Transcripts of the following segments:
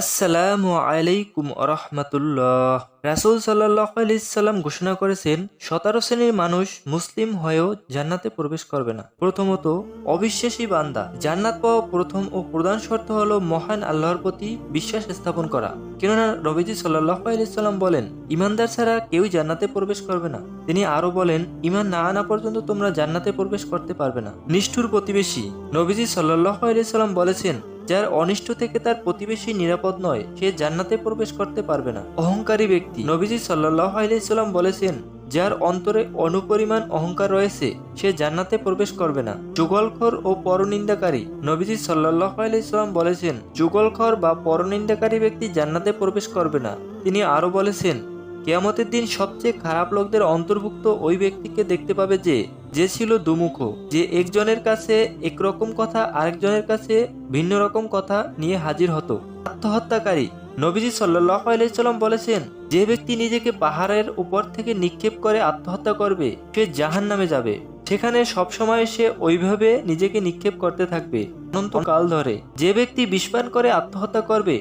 আসসালামু আলাইকুম রহমতুল্লাহ রাসুল সাল্লাহ আলাইসাল্লাম ঘোষণা করেছেন, সতেরো শ্রেণির মানুষ মুসলিম হয়েও জান্নাতে প্রবেশ করবে না। প্রথমত, অবিশ্বাসী বান্দা। জান্নাত পাওয়া প্রথম ও প্রধান শর্ত হল মহান আল্লাহর প্রতি বিশ্বাস স্থাপন করা। কেননা রবিজি সাল্লাহ আলাইসাল্লাম বলেন, ইমানদার ছাড়া কেউই জান্নাতে প্রবেশ করবে না। তিনি আরও বলেন, ইমান না আনা পর্যন্ত তোমরা জান্নাতে প্রবেশ করতে পারবে না। নিষ্ঠুর প্রতিবেশী নবীজি সাল্লাহ আলাইসাল্লাম বলেছেন যার অনিষ্ট থেকে তার প্রতিবেশী নিরাপদ নয়, সে জান্নাতে প্রবেশ করতে পারবে না। অহংকারী ব্যক্তি। নবীজি সাল্লাহ আলাইসাল্লাম বলেছেন, যার অন্তরে অনুপরিমাণ অহংকার রয়েছে, সে জান্নাতে প্রবেশ করবে না। যুগলখর ও পরনিন্দাকারী। নবীজি সাল্লাহ আলাইসাল্লাম বলেছেন, যুগলখর বা পরনিন্দাকারী ব্যক্তি জান্নাতে প্রবেশ করবে না। তিনি আরও বলেছেন, কেয়ামতের দিন সবচেয়ে খারাপ লোকদের অন্তর্ভুক্ত ওই ব্যক্তিকে দেখতে পাবে যে যে ছিল দুমুখ, যে একজনের কাছে একরকম কথা, আরেকজনের কাছে ভিন্ন রকম কথা নিয়ে হাজির হতো। আত্মহত্যাকারী নবীজি আলাইসাল্লাম বলেছেন, যে ব্যক্তি নিজেকে পাহাড়ের উপর থেকে নিক্ষেপ করে আত্মহত্যা করবে, সে জাহান নামে যাবে। সেখানে সবসময় সে ওইভাবে নিজেকে নিক্ষেপ করতে থাকবে। অনন্তকাল ধরে যে ব্যক্তি বিষপান করে আত্মহত্যা করবে,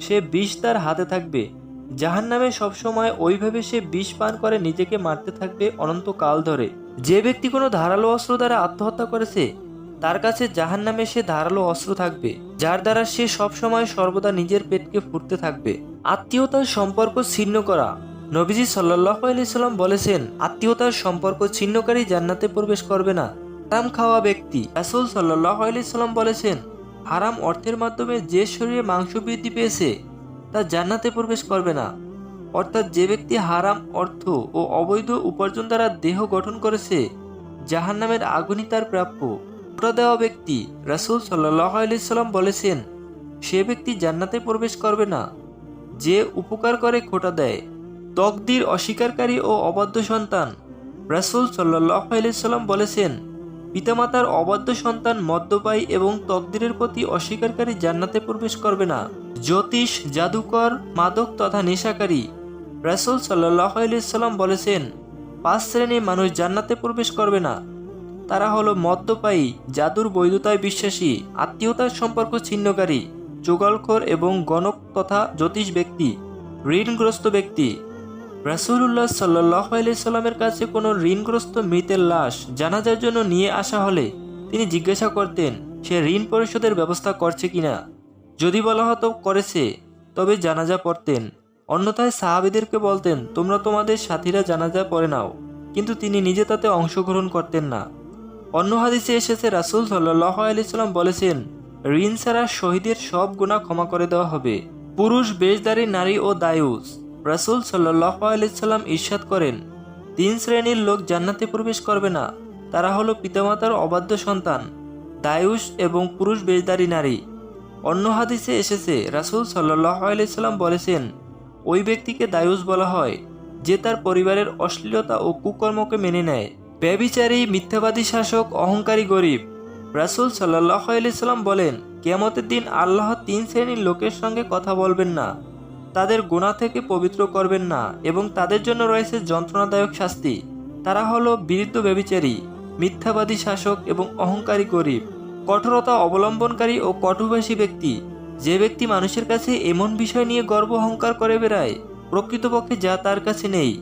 সে বিষ তার হাতে থাকবে। জাহান নামে সবসময় ওইভাবে সে বিষ পান করে নিজেকে মারতে থাকবে অনন্তকাল ধরে। যে ব্যক্তি কোনো ধারালো অস্ত্র দ্বারা আত্মহত্যা করেছে, তার কাছে জাহান নামে সে ধারালো অস্ত্র থাকবে, যার দ্বারা সে সবসময় সর্বদা নিজের পেটকে ফুটতে থাকবে। আত্মীয়তার সম্পর্ক ছিন্ন করা। নবীজি সাল্লাহ আলাইসাল্লাম বলেছেন, আত্মীয়তার সম্পর্ক ছিন্নকারী জান্নাতে প্রবেশ করবে না। হারাম খাওয়া ব্যক্তি। রাসুল সাল্লাহ আলাইসাল্লাম বলেছেন, হারাম অর্থের মাধ্যমে যে শরীরে মাংস বৃদ্ধি পেয়েছে, তা জান্নাতে প্রবেশ করবে না। অর্থাৎ যে ব্যক্তি হারাম অর্থ ও অবৈধ উপার্জন দ্বারা দেহ গঠন করেছে জাহান নামের আগুনই তার প্রাপ্য। খোটা দেওয়া ব্যক্তি রাসুল সাল্লাম বলেছেন, সে ব্যক্তি জান্নাতে প্রবেশ করবে না। যে উপকার করে খোটা দেয়, তকদির অস্বীকারী ও অবাধ্য সন্তান। রাসুল সাল্লাম বলেছেন, পিতামাতার অবাধ্য সন্তান মদ্যপায়ী এবং তকদিরের প্রতি অস্বীকারী জান্নাতে প্রবেশ করবে না। জ্যোতিষ, জাদুকর, মাদক তথা নেশাকারী। রাসুল সাল্লাম বলেছেন, পাঁচ শ্রেণির মানুষ জান্নাতে প্রবেশ করবে না। তারা হলো মদ্যপায়ী, জাদুর বৈধতায় বিশ্বাসী, আত্মীয়তার সম্পর্ক ছিন্নকারী, যোগালখোর এবং গণক তথা জ্যোতিষ ব্যক্তি, ঋণগ্রস্ত ব্যক্তি। রাসুল্লাহ সাল্লাহ সাল্লামের কাছে কোনো ঋণগ্রস্ত মৃতের লাশ জানাজার জন্য নিয়ে আসা হলে তিনি জিজ্ঞাসা করতেন, সে ঋণ পরিশোধের ব্যবস্থা করছে কিনা। যদি বলা হতো করেছে তবে জানাজা পড়তেন। অন্যথায় সাহাবিদেরকে বলতেন, তোমরা তোমাদের সাথীরা জানাজা পড়ে নাও। কিন্তু তিনি নিজে তাতে অংশগ্রহণ করতেন না। অন্য হাদিসে এসেছে, রাসুল সাল্লাহ আলিয়াল্লাম বলেছেন, ঋণ ছাড়া শহীদের সব গুণা ক্ষমা করে দেওয়া হবে। পুরুষ বেশদারি নারী ও দায়ুস। রাসুল সাল্লাহ আলিয়াল্লাম ঈর্ষাদ করেন, তিন শ্রেণির লোক জান্নাতে প্রবেশ করবে না। তারা হলো পিতামাতার অবাধ্য সন্তান, দায়ুস এবং পুরুষ বেশদারি নারী। অন্য হাদিসে এসেছে, রাসুল সাল্লাহ আলাইসাল্লাম বলেছেন, ওই ব্যক্তিকে দায়ুস বলা হয়, যে তার পরিবারের অশ্লীলতা ও কুকর্মকে মেনে নেয়। ব্যবিচারী মিথ্যাবাদী শাসক, অহংকারী গরিব। রাসুল সাল্লাহ আলাইসাল্লাম বলেন, কেয়ামতের দিন আল্লাহ তিন শ্রেণির লোকের সঙ্গে কথা বলবেন না। তাদের গোনা থেকে পবিত্র করবেন না এবং তাদের জন্য রয়েছে যন্ত্রণাদায়ক শাস্তি। তারা হলো বিরুদ্ধ ব্যবিচারী মিথ্যাবাদী শাসক এবং অহংকারী গরিব। কঠোরতা অবলম্বনকারী ও কটুভাষী ব্যক্তি। যে ব্যক্তি মানুষের কাছে এমন বিষয় নিয়ে গর্ব অহংকার করে বেড়ায়, প্রকৃতপক্ষে যা তার কাছে নেই।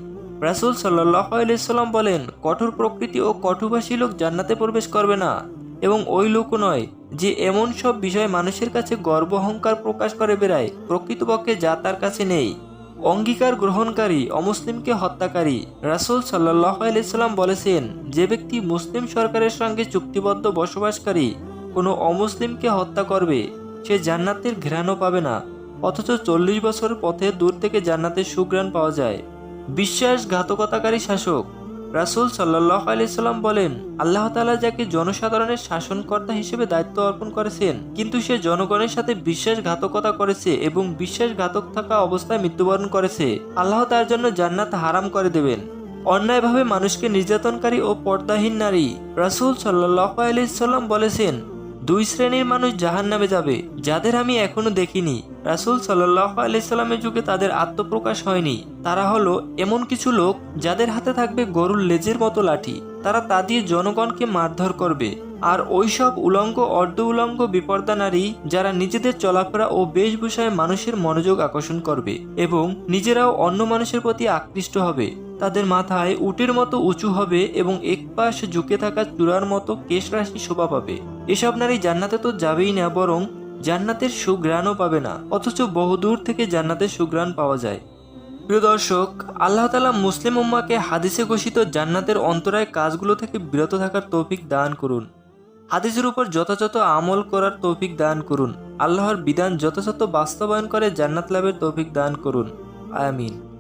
রাসুল সাল্লাহ আলাইসাল্লাম বলেন, কঠোর প্রকৃতি ও কটুভাষী লোক জান্নাতে প্রবেশ করবে না এবং ওই লোক নয় যে এমন সব বিষয় মানুষের কাছে গর্ব অহংকার প্রকাশ করে বেড়ায়, প্রকৃতপক্ষে যা তার কাছে নেই। অঙ্গীকার গ্রহণকারী অমুসলিমকে হত্যাকারী। রাসুল সাল্লাহ আলাইসাল্লাম বলেছেন, যে ব্যক্তি মুসলিম সরকারের সঙ্গে চুক্তিবদ্ধ বসবাসকারী কোনো অমুসলিমকে হত্যা করবে, সে জান্নাতের ঘ্রাণও পাবে না। অথচ চল্লিশ বছর পথে দূর থেকে জান্নাতের সুগ্রাণ পাওয়া যায়। বিশ্বাসঘাতকতাকারী শাসক রাসুল সাল্লাহ আলাইসাল্লাম বলেন, আল্লাহ তালা যাকে জনসাধারণের শাসনকর্তা হিসেবে দায়িত্ব অর্পণ করেছেন, কিন্তু সে জনগণের সাথে বিশ্বাসঘাতকতা করেছে এবং বিশ্বাসঘাতক থাকা অবস্থায় মৃত্যুবরণ করেছে। আল্লাহ তার জন্য জান্নাত হারাম করে দেবেন। অন্যায়ভাবে মানুষকে নির্যাতনকারী ও পর্দাহীন নারী রাসুল সাল্লাহ আলাইসাল্লাম বলেছেন দুই শ্রেণির মানুষ জাহান নামে যাবে, যাদের আমি এখনও দেখিনি। রাসুল সাল্লাহ আলাইসাল্লামের যুগে তাদের আত্মপ্রকাশ হয়নি। তারা হলো এমন কিছু লোক যাদের হাতে থাকবে গরুর লেজের মতো লাঠি। তারা তা দিয়ে জনগণকে মারধর করবে। আর ওইসব উলঙ্গ অর্ধ উলঙ্গ বিপর্দা নারী যারা নিজেদের চলাফেরা ও বেশভূষায় মানুষের মনোযোগ আকর্ষণ করবে এবং নিজেরাও অন্য মানুষের প্রতি আকৃষ্ট হবে। তাদের মাথায় উটের মতো উঁচু হবে এবং একপাশ ঝুঁকে থাকা চূড়ার মতো কেশ রাশি শোভা পাবে। এসব নারী জান্নাতে তো যাবেই না, বরং জান্নাতের সুগ্রাণও পাবে না, অথচ বহুদূর থেকে জান্নাতের সুগ্রাণ পাওয়া যায়। প্রিয় দর্শক, আল্লাহ তালা মুসলিম উম্মাকে হাদিসে ঘোষিত জান্নাতের অন্তরায় কাজগুলো থেকে বিরত থাকার তৌফিক দান করুন। হাদিসের উপর যথাযথ আমল করার তৌফিক দান করুন। আল্লাহর বিধান যথাযথ বাস্তবায়ন করে জান্নাত লাভের তৌফিক দান করুন। আমিন।